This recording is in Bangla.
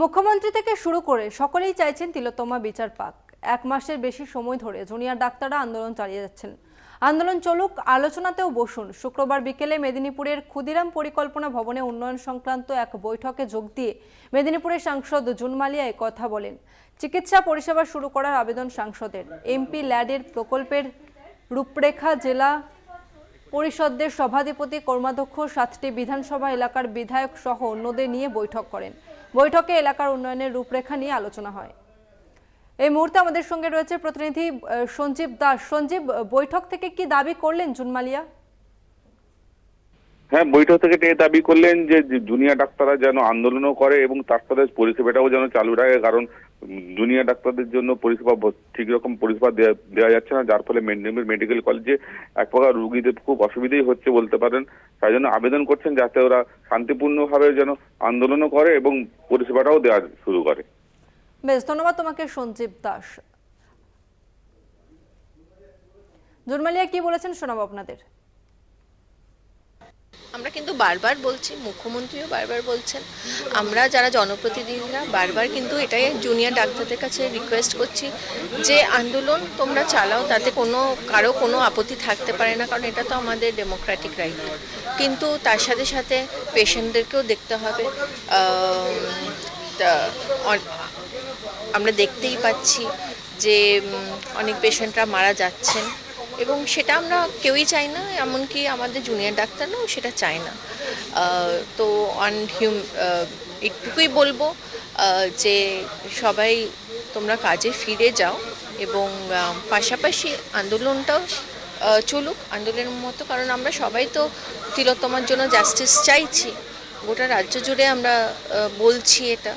মুখ্যমন্ত্রী থেকে শুরু করে সকলেই চাইছেন তিলোত্তমা বিচার পাক। এক মাসের বেশি সময় ধরে জুনিয়র ডাক্তাররা আন্দোলন চালিয়ে যাচ্ছেন। আন্দোলন চলুক, আলোচনাতেও বসুন। শুক্রবার বিকেলে মেদিনীপুরের ক্ষুদিরাম পরিকল্পনা ভবনে উন্নয়ন সংক্রান্ত এক বৈঠকে যোগ দিয়ে মেদিনীপুরের সাংসদ জুনমালিয়া কথা বলেন। চিকিৎসা পরিষেবা শুরু করার আবেদন সাংসদের। এমপি ল্যাডের প্রকল্পের রূপরেখা জেলা পরিষদের সভাধিপতি কর্মাধ্যক্ষ সাতটি বিধানসভা এলাকার বিধায়ক সহ অন্যদের নিয়ে বৈঠক করেন। বৈঠকে এলাকার উন্নয়নের রূপরেখা নিয়ে আলোচনা হয়। এই মুহূর্তে আমাদের সঙ্গে রয়েছে প্রতিনিধি সঞ্জীব দাস। সঞ্জীব বৈঠক থেকে কি দাবি করলেন জুনমালিয়া? হ্যাঁ বৈঠক থেকে এ দাবি করলেন যে জুনিয়র ডাক্তাররা যেন আন্দোলনও করে এবং তার সাথে পরিষেবাটাও যেন চালু রাখে, কারণ জুনিয়র ডাক্তারদের জন্য পরিষেবা ঠিক রকম পরিষেবা দেওয়া যাচ্ছে না, যার ফলে মেডিকেল কলেজে এক প্রকার রুগীদের খুব অসুবিধাই হচ্ছে বলতে পারেন। তাই জন্য আবেদন করছেন যাতে ওরা শান্তিপূর্ণভাবে যেন আন্দোলনও করে এবং পরিষেবাটাও দেওয়া শুরু করে। বেশ, ধন্যবাদ তোমাকে, সঞ্জীব দাস। জুনমালিয়া কি বলেছেন শোনাবো আপনাদের? আমরা কিন্তু বারবার বলছি, মুখ্যমন্ত্রীও বারবার বলছেন। আমরা যারা জনপ্রতিনিধিরা বারবার কিন্তু এটাই জুনিয়র ডাক্তারদের কাছে রিকোয়েস্ট করছি যে, আন্দোলন তোমরা চালাও, তাতে কোনো, কারও কোনো আপত্তি থাকতে পারে না, কারণ এটা তো আমাদের ডেমোক্রেটিক রাইট কিন্তু তার সাথে সাথে পেশেন্টদেরকেও দেখতে হবে। আমরা দেখতেই পাচ্ছি যে অনেক পেশেন্টরা মারা যাচ্ছেন। এবং সেটা আমরা কেউই চাই না, এমনকি আমাদের জুনিয়র ডাক্তাররাও সেটা চায় না। তো অন হিউম একটুকুই বলব যে সবাই তোমরা কাজে ফিরে যাও এবং পাশাপাশি আন্দোলনটাও চলুক। আন্দোলনের মতো, কারণ আমরা সবাই তো তিলোত্তমার জন্য জাস্টিস চাইছি। গোটা রাজ্য জুড়ে আমরা বলছি এটা।